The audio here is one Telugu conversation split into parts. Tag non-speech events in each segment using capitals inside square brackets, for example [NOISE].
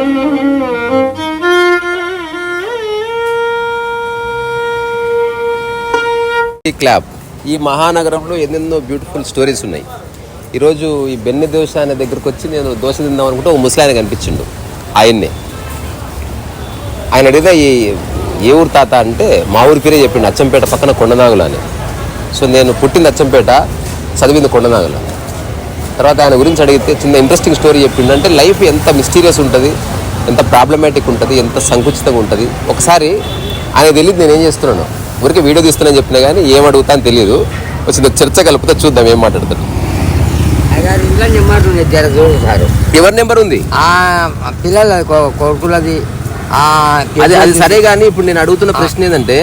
ఈ క్లాబ్ ఈ మహానగరంలో ఎన్నెన్నో బ్యూటిఫుల్ స్టోరీస్ ఉన్నాయి. ఈరోజు ఈ బెన్ని దోశ అనే దగ్గరకు వచ్చి నేను దోశ తిందాం అనుకుంటే ఒక ముసలాయన కనిపించిండు ఆయన్నే. ఆయన అడిగితే ఈ ఏ ఊరు తాత? అంటే మా ఊరి పేరే చెప్పిండు అచ్చంపేట పక్కన కొండనాగుల అని. సో నేను పుట్టింది అచ్చంపేట చదివింది కొండనాగుల. తర్వాత ఆయన గురించి అడిగితే చిన్న ఇంట్రెస్టింగ్ స్టోరీ చెప్పిండు అంటే లైఫ్ ఎంత మిస్టీరియస్ ఉంటుంది ఎంత ప్రాబ్లమాటిక్ ఉంటుంది ఎంత సంకుచితంగా ఉంటుంది. ఒకసారి ఆయన తెలియదు నేను ఏం చేస్తున్నాను? ఊరికే వీడియో తీస్తున్నాను చెప్పినా కానీ ఏం అడుగుతా అని తెలియదు వచ్చింది చర్చ కలిపితే చూద్దాం ఏం మాట్లాడతాడు. ఎవరి నెంబర్ ఉంది? పిల్లల కొడుకులది. అది అది సరే కానీ ఇప్పుడు నేను అడుగుతున్న ప్రశ్న ఏంటంటే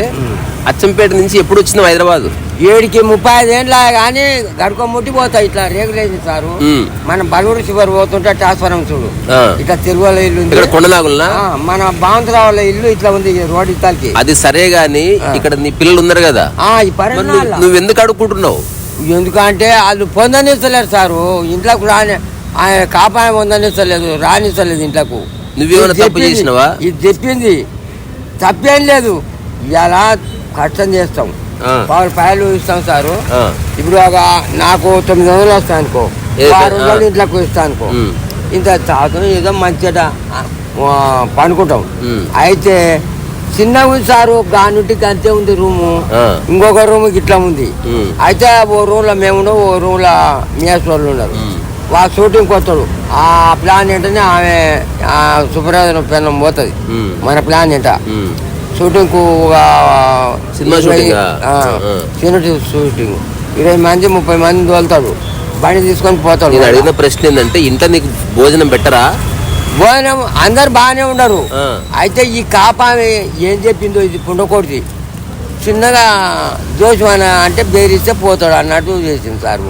అచ్చంపేట నుంచి ఎప్పుడు వచ్చినావు హైదరాబాద్? ఏడికి ముప్పై ఐదు ఏండ్ల కానీ గడుకో ముట్టిపోతాయి ఇట్లా రేగులేసి సారు. మన బలూరు షుగర్ పోతుంటే ట్రాన్స్ఫరం చూడు. ఇట్లా తిరువల ఇల్లు కొండనాగులనా? ఆ, మన బాంతరావుల ఇల్లు ఇట్లా ఉంది రోడ్ ఇత్తాలకి అది సరే గాని ఇక్కడ నీ పిల్లలు ఉన్నారు కదా? నువ్వు- ఎందుకు అడుక్కుంటున్నావు? ఎందుకంటే వాళ్ళు పొందనిస్తలేరు సారు. ఇంట్లోకి రాని ఆయన కాపాయం పొందనిస్తలేదు రానిస్తలేదు ఇంట్లోకు. నువ్వేమైనా తప్పు. చేసినావా? ఇది చెప్పింది. తప్పేం లేదు. ఇలా కష్టం చేస్తాం. పది పాయలు ఇస్తాం సారు ఇప్పుడు ఒక నాకు తొమ్మిది వందలు వస్తాయి అనుకో ఆరు వందలు. ఇంట్లోకి ఇస్తా అనుకో. ఇంత తాతం ఏదో మంచిగా పనుకుంటాం. అయితే చిన్నగా ఉంది సారు గానుంటికి అంతే ఉంది రూము. ఇంకొక రూమ్ ఇట్లా ఉంది. అయితే ఓ రూమ్లో మేము ఓ రూమ్లో మియాస్ వాళ్ళు ఉన్నారు. వాళ్ళ షూటింగ్ కొత్తడు ఆ ప్లాన్ ఏంటనే ఆమె సుబ్రహ్మణ్యం పెన్నం పోతుంది. మన ప్లాన్ ఏంట ఉమ్. షూటింగ్కు ఒక సినిమా షూటింగా? షూటింగ్. ఇరవై మంది ముప్పై మంది తోలుతాడు బండి తీసుకొని పోతాడు నేను అడిగిన ప్రశ్న ఏంటంటే ఇంట నీకు భోజనం పెట్టరా? భోజనం అందరు బాగానే ఉన్నారు. అయితే ఈ కాపామి ఏం చెప్పిందో ఇది పుండకోడిది చిన్నగా జోషమాన అంటే బేరిస్తే పోతాడు అన్నట్టు చేసింది సార్.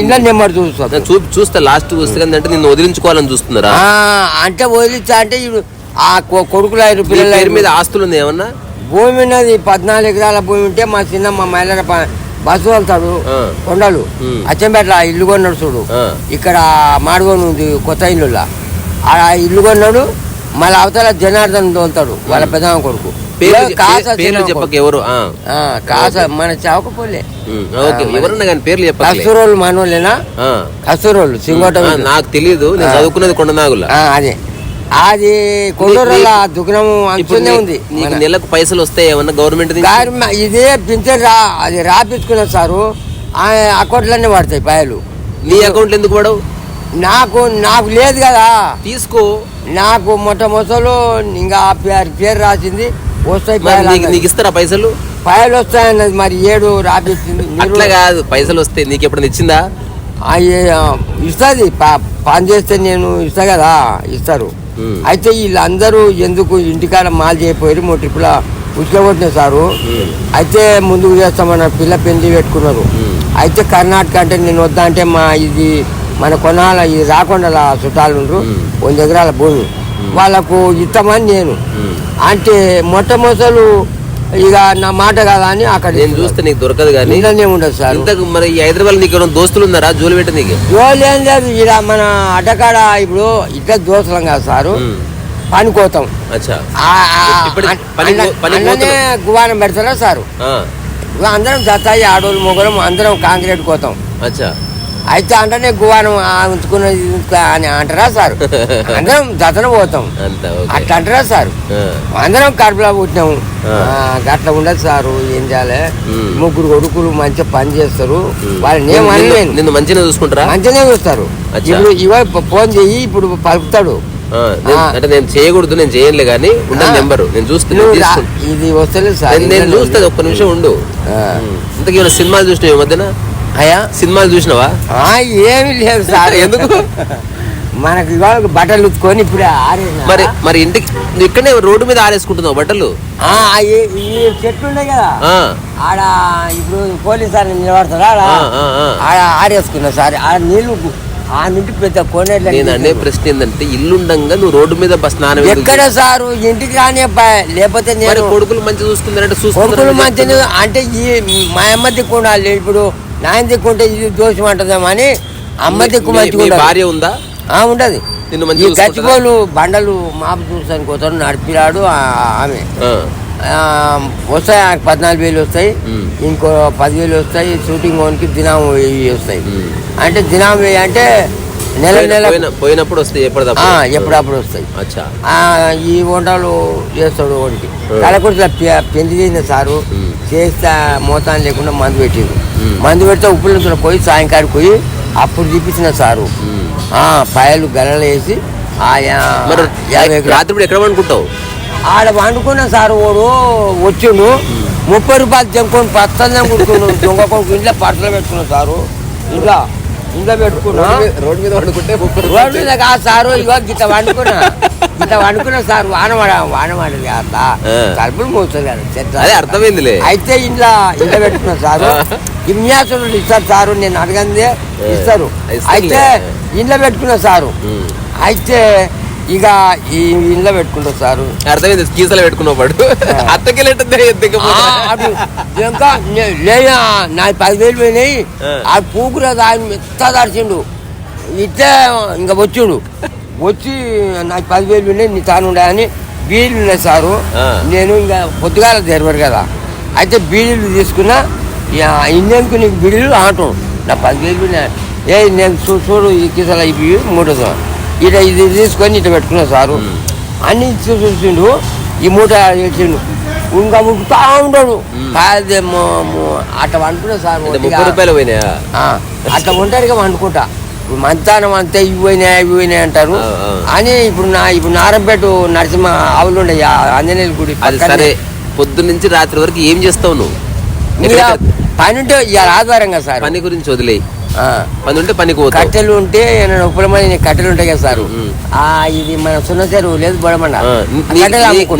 ఇంట్లో నెంబర్ చూస్తాడు నేను చూ చూస్తే లాస్ట్ వస్తే అంటే నిన్ను వదిలించుకోవాలని చూస్తున్నారా? అంటే వదిలిచ్చా అంటే ఆ కొడుకులు ఐదు పిల్లలు పేరు మీద ఆస్తులు ఉంది ఏమన్నా? భూమి ఉన్నది పద్నాలుగు ఎకరాల భూమి ఉంటే మా చిన్న మా ప- బస్సు వెళ్తాడు. కొండలు. అచ్చంపేట ఇల్లు కొన్నాడు చూడు. ఇక్కడ మాడుగోని ఉంది కొత్త ఇల్లులా. ఆ ఇల్లు కొన్నాడు మళ్ళీ అవతల జనార్దన్ తోలుతాడు వాళ్ళ పెద్దమ్మ కొడుకు. చిన్నమ్మ. ఎవరు? కాస మన కస్తూరోళ్ళు మనోళ్ళేనా? కస్తూరోళ్ళు సింగోట నాకు తెలియదు నేను. చదువుకున్నది కొండనాగుల. అదే. అది కొండూరుల ఇప్పుడు అంచునే ఉంది. నీకు నెలకు పైసలు వస్తాయి ఏమన్నా గవర్నమెంట్ ఇదే పింఛన్ రా అది రాపించుకున్నారు సారు ఆ అకౌంట్లన్నీ పడతాయి పాయలు నీ అకౌంట్ ఎందుకు పడవు? నాకు నాకు లేదు కదా. తీసుకో. నాకు మొట్టమొదలు ఇంకా పేరు పేరు రాసింది వస్తాయి నీకు ఇస్తారా పైసలు? పాయలు వస్తాయన్నది మరి ఏడు మీరు- అట్లా కాదు పైసలు వస్తాయి నీకు ఎప్పుడైనా ఇచ్చిందా? ఇస్తుంది పని చేస్తే నేను ఇస్తా కదా ఇస్తారు. అయితే వీళ్ళందరూ ఎందుకు ఇంటికాడ మాల్ చేయపోయారు మూడు ట్రిప్పుల ఉసుకొట్టిన సారు. అయితే ముందుకు చేస్తామన్న పిల్ల పెళ్ళి పెట్టుకున్నారు. అయితే కర్ణాటక అంటే నేను వద్దా అంటే మా ఇది మన కొనాల ఇది రాకుండా చుట్టాలు. వంద ఎకరాల భూమి వాళ్ళకు ఇస్తామని నేను. అంటే మొట్టమొదలు ఇక నా మాట కదా అని అక్కడ నేను చూస్తే నీకు దొరకదు కానీ ఇంట్లోనే ఉండదు సార్. ఇంతకు మరి ఈ హైదరాబాద్ నీకు ఏమైనా దోస్తులు ఉన్నారా? జోలి పెట్ట నీకు? జోలేం లేదు. ఇలా మన అడ్డకాడ ఇప్పుడు ఇట్లా దోసలం కాదు సారు. పని కోతాం అన్ననే. గువానం పెడతారా సారు? ఇక అందరం జతాయి ఆడోళ్ళు మొగలం అందరం కాంక్రీట్ కోతాం. అచ్చా. అయితే అంటేనే గువానం ఉంచుకున్నది అని అంటారా సార్? [LAUGHS] అందరం జతన పోతాం. అట్లా అంటారా సార్? అందరం కడుపులో పుట్టినాము గట్ల ఉండదు సారు ఏం చేయాలి. ముగ్గురు కొడుకులు మంచిగా పని చేస్తారు. వాళ్ళని ఏమనలేను నిన్ను మంచిగా చూసుకుంటారా? మంచిగానే చూస్తారు. ఇప్పుడు ఇవాళ ఫోన్ చెయ్యి ఇప్పుడు పలుకుతాడు. అంటే నేను చేయకూడదు నేను చేయనులే కానీ ఆ. నెంబరు. నేను చూస్తాను. ఇది వస్తలేదు సార్ నేను- చూస్తాను ఒక్క నిమిషం ఉండు. ఇంతకీ సినిమాలు చూసినావు ఈ మధ్యన? అయ్యా సినిమాలు చూసినావా? ఆ, ఏమీ లేదు సార్. [LAUGHS] ఎందుకు? మనకి ఇవాళ బట్టలు ఉతుకొని ఇప్పుడే ఆరేనా? మరి మరి ఇంటికి నువ్వు ఇక్కడనే రోడ్డు మీద ఆరేసుకుంటున్నావు బట్టలు? ఆ, ఈ- ఈ చెట్లు ఉన్నాయి కదా. ఆ, ఆడ ఇప్పుడు పోలీస్ సార్ నిలబడతారా? ఆడ ఆ, ఆ, ఆ. ఆడ ఆడేసుకున్నా సార్. ఆడ నీళ్ళు ఆ నుండి పెద్ద నేను అనే ప్రశ్న ఏంటంటే ఇల్లుండంగా నువ్వు రోడ్డు మీద బస్ స్నానం ఎందుకు ఎక్కడ సారు? ఇంటికి రాని అబ్బాయి లేకపోతే చేస్తావు? మరి నేను కొడుకులు మంచి చూసుకుందరంటే కొడుకులు చూసుకుంటారు మంచిగా అంటే ఈ మా అమ్మ దిక్కు ఉండాలి ఇప్పుడు నాయన దిక్కు ఉంటే ఇది దోషం అంటుందేమో అని అమ్మ దిక్కు మంచిగా భార్య ఉందా ఆ, ఉండదు ఈ? గచ్చిపోలు బండలు మాపు చూసానికి పోతాడు నడిపిరాడు ఆమె వస్తాయి ఆయనకు పద్నాలుగు వేలు వస్తాయి. ఇంకో పదివేలు వస్తాయి షూటింగ్ ఓన్కి దినం వస్తాయి. అంటే దినం అంటే నెల నెల పోయిన- పోయినప్పుడు వస్తే ఆ, ఎప్పటిదప్పుడు ఎప్పుడప్పుడు వస్తాయి ఈ వంటలు చేస్తాడు ఒకటి మ్. కలకుర్తిలో పె- పెళ్ళి చేసిన సారు. చేస్తే మోతాను లేకుండా మందు పెట్టిండు మ్. మందు పెడితే ఉప్పుల నుంచి పోయి సాయంకాడికి పోయి అప్పుడు తీపించిన సారు. పాయలు గలలు వేసి ఆ యా- మరి యాభై గ్రా- రాత్రి ఎక్కడ పండుకుంటావు? ఆడ వండుకున్న సారు ఓడు వచ్చిండు ముప్పై రూపాయలు తెంకొని పచ్చని కుడుతున్నాడు దొంగ కొడుకు ఇంట్లో పట్టలు పెట్టుకున్నాడు సారు. ఇంట్లో ఇంట్లో పెట్టుకున్నా. రోడ్డు మీద- పండుకుంటే ముప్పై రోడ్డు మీద కాదు సారు ఇగో గిట్ట వండుకున్నా గిట్ట వండుకున్న సారు వానవాడ వానవాడది కాస్త మూసగారు చెత్త. అదే అర్థమైందిలే. అయితే ఇంట్లో ఇంట్లో పెట్టుకున్నా సారు విన్యాసులు ఇస్తారు సారు నేను అడగందే ఇస్తారు. అయితే ఇంట్లో పెట్టుకున్నా సారు. అయితే ఇక ఈ ఇంట్లో పెట్టుకుంటా సారు. అర్థమైంది కీసలు పెట్టుకున్నావు పడు ఆ. అత్తకెళ్ళేటది ఆ, అటు ఇంకా నే- లేదా నా పదివేలు పోయినాయి. ఆ. పూకురా ఆయన మెత్త దర్శిండు ఇట్టే ఇంకా వచ్చిండు. వచ్చి నాకు పదివేలు పోయినాయి నీ తాను అని బీడీలు ఉన్నాయి సారు. నేను ఇంకా పొద్దుగాల తెరవరు కదా. అయితే బీడీలు తీసుకున్నా ఇండియన్కు నీకు బీడీలు ఆటం. నా పదివేలు పోయినాయి ఏ నేను చూ చూడు ఈ కిసల ఇవి మూడు ఇట ఇది తీసుకొని ఇట్లా పెట్టుకున్నా సారు. అన్ని చూసిండు ఈ మూట వేసిండు. ఇంకా ముక్కుతా ఉంటాడు మ్. కాదే అట్లా వండుకున్నా సార్ రూపాయలు పోయినాయా? అట్లా ఒంటరిగా వండుకుంటా. ఇప్పుడు మంతానం అంతా ఇవి పోయినాయి ఇవి పోయినాయి అంటారు. అని ఇప్పుడు నా ఇప్పుడు నారంపేట నరసింహ ఆవులు ఉండే ఆంజనేయుల గుడి అది. సరే పొద్దు నుంచి రాత్రి వరకు ఏం చేస్తావు నువ్వు? పని ఉంటే ఇవాళ ఆధారంగా సార్. పని గురించి వదిలేయి ఆ. పని ఉంటే పనికి కట్టెలు ఉంటే ఉప్పులమని కట్టెలు ఉంటాయి కదా సార్. ఇది మన సున్న చెరువు లేదు బొడమండ.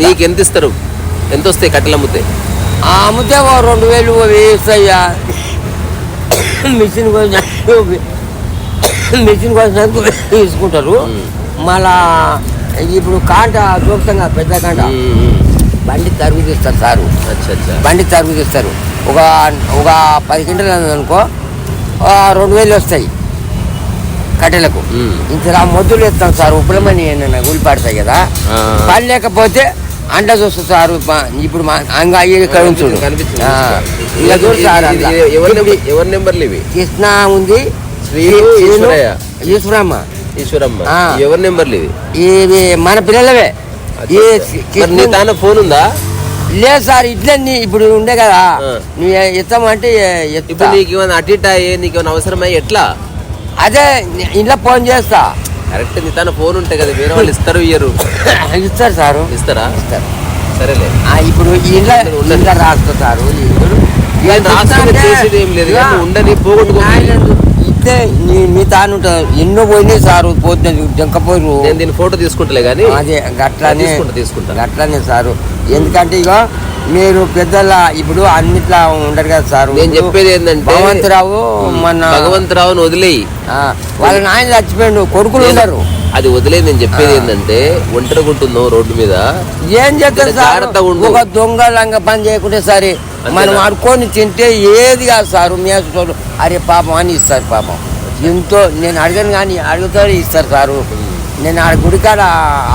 నీకు ఎంత ఇస్తారు? ఎంత వస్తాయి కట్టెలు అమ్ముతాయి ఆ అమ్మితే రెండు వేలు వేస్తాయ్యా మిషన్ కోసం మిషన్ కోసం తీసుకుంటారు. మళ్ళా ఇప్పుడు కాంట చూపుతాం పెద్ద కాంట. బండి తరుగు తీస్తారు సారు. బండి తరుగు తీస్తారు. ఒక ఒక పది గంటలు అనుకో రెండు వేలు వస్తాయి కట్టెలకు. ఇంకా మొద్దులు ఇస్తాం సార్. ఉప్పులమని ఏమన్నా గులిపాడతాయి కదా. పని లేకపోతే అండ చూస్తుంది సార్ ఇప్పుడు అంగ ఇక్కడ చూడు. ఇది ఎవరి నెంబర్లు ఇవి? కృష్ణ ఉంది. ఈశ్వరయ్య. ఈశ్వరమ్మ. ఎవరి నెంబర్లు ఇవి? ఇవి మన పిల్లలవే. నీ తాన ఫోన్ ఉందా? లేదు సార్ ఇట్లే నీ ఇప్పుడు ఉండే కదా. ఆ. నీ ఇస్తామంటే ఇప్పుడు నీకు ఏమైనా అటు ఇటు అయ్యే నీకు ఏమైనా అవసరమయ్యి ఎట్లా? అదే ఇంట్లో ఫోన్ చేస్తా. కరెక్ట్ నీ తన ఫోన్ ఉంటాయి కదా వేరే వాళ్ళు ఇస్తారు ఇయ్యరు. ఇస్తారు సారు. ఇస్తారా? ఇస్తారు. సరేలే. ఆ, ఇప్పుడు ఇంట్లో. ఇంట్లో రాస్తారు కానీ ఉండని పోగొట్టుకోండి నీ నీ తాను. ఎన్నో పోయినాయి సారు పోతుంది జంకపోరు నేను దీని ఫోటో తీసుకుంటలే కానీ అదే గట్లనే తీసుకుంటా, తీసుకుంటా. గట్లనే సారు ఎందుకంటే ఇక మీరు పెద్దల ఇప్పుడు అన్నిట్లా ఉండరు కదా సారు. నేను చెప్పేది ఏంటంటే భగవంతరావు మన భగవంతరావుని వదిలేయి. ఆ, వాళ్ళ నాయన చచ్చిపోయిండు కొడుకులు ఉండరు అది వదిలే నేను చెప్పేది. ఏంటంటే ఒంటరిగా ఉంటున్నావు రోడ్డు మీద. ఏం చేస్తారు సార్. ఒక దొంగ లంగ పని చేయకుంటే సరే మనం ఆడుకొని తింటే ఏది కాదు సారు. మేసుకోడు అరే పాపం అని ఇస్తారు పాపం. ఎంతో నేను అడగను కానీ అడుగుతారు ఇస్తారు సారు. నేను ఆడ గుడికాడ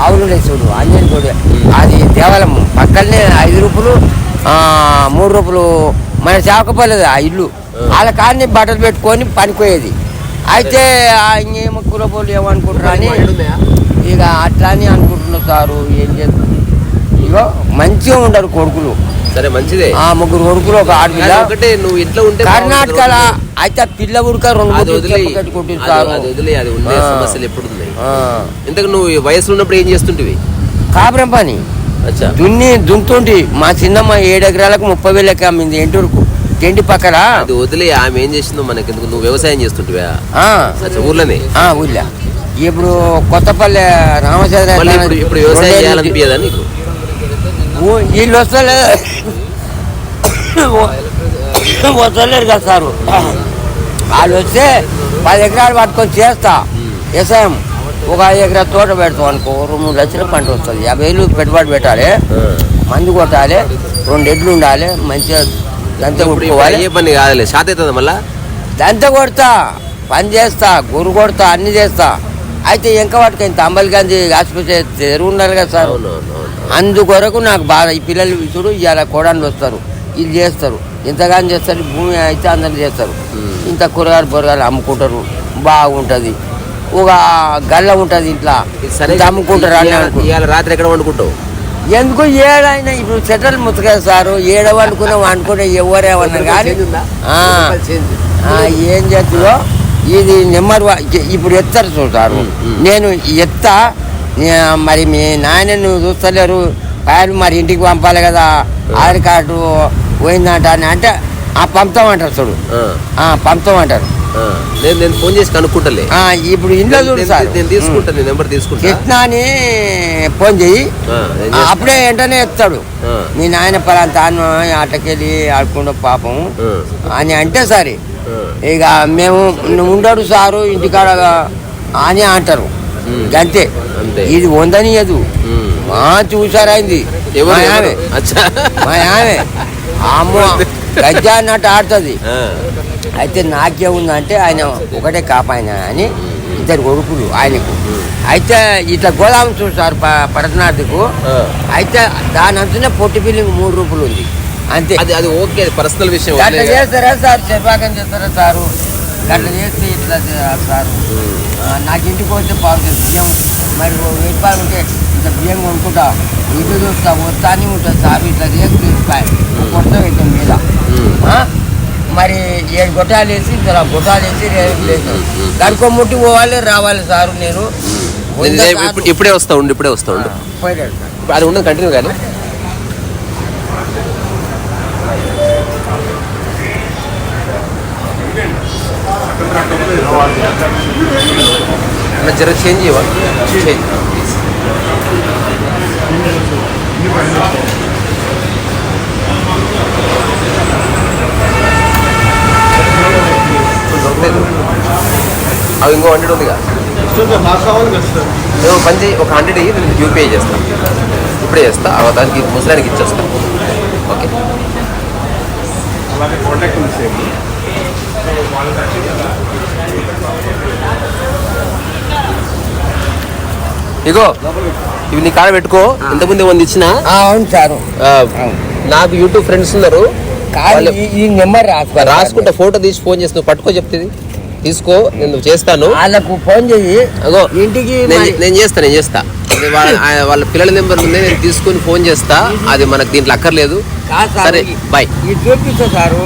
ఆవులు ఉండే చూడు ఆంజనేయ గుడి. అది దేవాలయం. పక్కనే ఐదు రూపాయలు ఆ, మూడు రూపాయలు మన చాకపోలేదు ఆ ఇల్లు. వాళ్ళ కాడిని బట్టలు పెట్టుకొని పనిపోయేది అయితే ఇంకేమో కులపోలు ఏమనుకుంటారు అని ఇక అట్లా అని అనుకుంటున్నారు సారు ఏం చేస్తుంది ఇగో మంచిగా ఉండరు కొడుకులు. సరే మంచిదే. ఆ ముగ్గురు కొడుకులు ఒక ఆడపిల్ల. ఒకటే నువ్వు ఇంట్లో ఉంటే కర్ణాటకలో. అయితే పిల్ల ఉడక రెండు కట్టుకుంటుంది అది- ఉండే. సమస్యలు ఎప్పుడు. ఇంతకు నువ్వు వయసులో ఉన్నప్పుడు ఏం చేస్తుంటివి? కాపురం పని. దున్ని దున్తుంటి మా చిన్నమ్మ ఏడు ఎకరాలకు ముప్పై వేలకి అమ్మింది ఎంటూరుకు టెండి పక్కన అది వదిలే ఆమె ఏం చేసిందో మనకి ఎందుకు నువ్వు వ్యవసాయం చేస్తుంటివా? అచ్చా ఊర్లోనే? ఊళ్ళో ఇప్పుడు కొత్తపల్లె రామచంద్ర ఇప్పుడు ఇప్పుడు వ్యవసాయం చేయాలనిపించదా నీకు? వీళ్ళు వస్తలే. వస్తలేరు కదా సారు. వాళ్ళు వస్తే పది ఎకరాలు పట్టుకొని చేస్తా. వ్యవసాయం ఒక ఐదు ఎకరా తోట పెడతాం అనుకో రెండు మూడు లక్షల పంట వస్తుంది. యాభై వేలు పెట్టుబడి పెట్టాలి. మందు కొట్టాలి. రెండు ఎడ్లు ఉండాలి. మంచిగా దంత కొట్టుకోవాలి. అయ్యే పని కాదులే. షాత్ అవుతుందా మళ్ళా? దంత కొడతా పని చేస్తా గురు కొడతా అన్ని చేస్తా. అయితే ఇంకా వాటికి ఇంత అంబల్ గాంధీ ఆసుపత్రి ఉన్నారు కదా సార్? అందుకొరకు నాకు బాధ ఈ పిల్లలు చూడు ఇవాళ కోడాన్ని వస్తారు. ఇది చేస్తారు. ఇంతగాని చేస్తారు భూమి అయితే అందరు చేస్తారు. ఇంత కూరగాయలు పొరగాయలు అమ్ముకుంటారు. బాగుంటుంది. ఒక గల్ల ఉంటుంది ఇంట్లో. అమ్ముకుంటారు అని ఇవాళ- రాత్రి ఎక్కడ వండుకుంటావు? ఎందుకు ఏడైనా ఇప్పుడు సెటిల్ ముత్తగా సారు ఏడవ అనుకున్నాం అనుకునే ఎవరేమన్నారు కానీ ఏం చేస్తుందో ఇది నెంబర్ ఇప్పుడు ఎత్తారు చూసారు. నేను ఎత్తా మరి మీ నాయన నువ్వు చూస్తలేరు. ఫైల్ మరి ఇంటికి పంపాలి కదా. ఆధార్ కార్డు పోయిందంట అని అంటే ఆ పంపుతామంటారు చూడు. పంపుతామంటారు. నేను నేను ఫోన్ చేసి కనుక్కుంటలే. ఇప్పుడు ఇంట్లో చూడు సార్. నేను తీసుకుంటా నీ నెంబర్ తీసుకుంటా. కృష్ణ అని ఫోన్ చేస్తా. అప్పుడే వెంటనే ఎత్తాడు. మీ నాయన పలాంత ఆటకెళ్ళి ఆడుకుంటూ పాపం. అని అంటే సరే. ఇక మేము ఉండడు సారు ఇంటికాడ అని అంటారు. అంతే. ఇది వందనియదు. మా చూసారైంది. మా? ఆమె. మా ఆమె. అమ్మో [LAUGHS] గజ్జా అన్నట్టు ఆడుతుంది. అయితే నాకేముందంటే ఆయన ఒకటే కాపాయన అని ఇద్దరు కొడుకులు ఆయనకు. అయితే ఇట్లా గోదాం చూసారు పడతనాథకు ఆ. అయితే దాని అంతనే పొట్టి బిల్లింగ్ మూడు రూపాయలు ఉంది. అంతే. అది అది ఓకే పర్సనల్ విషయం వదిలేయ్. చేస్తారా సార్? చెప్పాకం చేస్తారా సారు? గట్ల చేస్తే ఇట్లా సారు. నాకు ఇంటికి వస్తే బాగుంటుంది బియ్యం మరి వెయ్యి ఉంటే ఇంత బియ్యం కొనుక్కుంటా. ఇల్లు చూస్తా వస్తా అని ఉంటుంది సార్ ఇట్లా చేసి తీసిపాయి కొత్త అవుతుంది మీద? మరి ఏడు గొట్టాలు వేసి గొట్టాలు వేసి లేదు. దానికో ముట్టి పోవాలి రావాలి సారు నేను. ఇప్పుడు- వస్తా ఉండు ఇప్పుడే వస్తా ఉండు. అది ఉండదు కంటిన్యూ కానీ జర చేంజ్ ఇవ్వ? చేంజ్. అవి ఇంకో హండ్రెడ్ ఉందిగా. మేము చేయి ఒక హండ్రెడ్ ఇయ్యి నేను యూపీఐ చేస్తాను ఇప్పుడే చేస్తా ఆ దానికి ముసలానికి ఇచ్చేస్తా. ఓకే. ఇగో ఇవి నీ కాడ పెట్టుకో ఇంతకుముందు వంద ఇచ్చిన? ఆ, అవును సారు. నాకు యూట్యూబ్ ఫ్రెండ్స్ ఉన్నారు. ఈ- నెంబర్ రాసుకో. రాసుకుంటే ఫోటో తీసి ఫోన్ చేసి నువ్వు పట్టుకో చెప్తుంది తీసుకో నేను చేస్తాను. వాళ్ళకు ఫోన్ చెయ్యి అగో ఇంటికి నేను చేస్తా నేను చేస్తా. వాళ్ళ పిల్లల నెంబర్ ఉంది నేను తీసుకొని ఫోన్ చేస్తా. అది మనకు దీంట్లో అక్కర్లేదు. Sir bye. చూపిస్తా సారు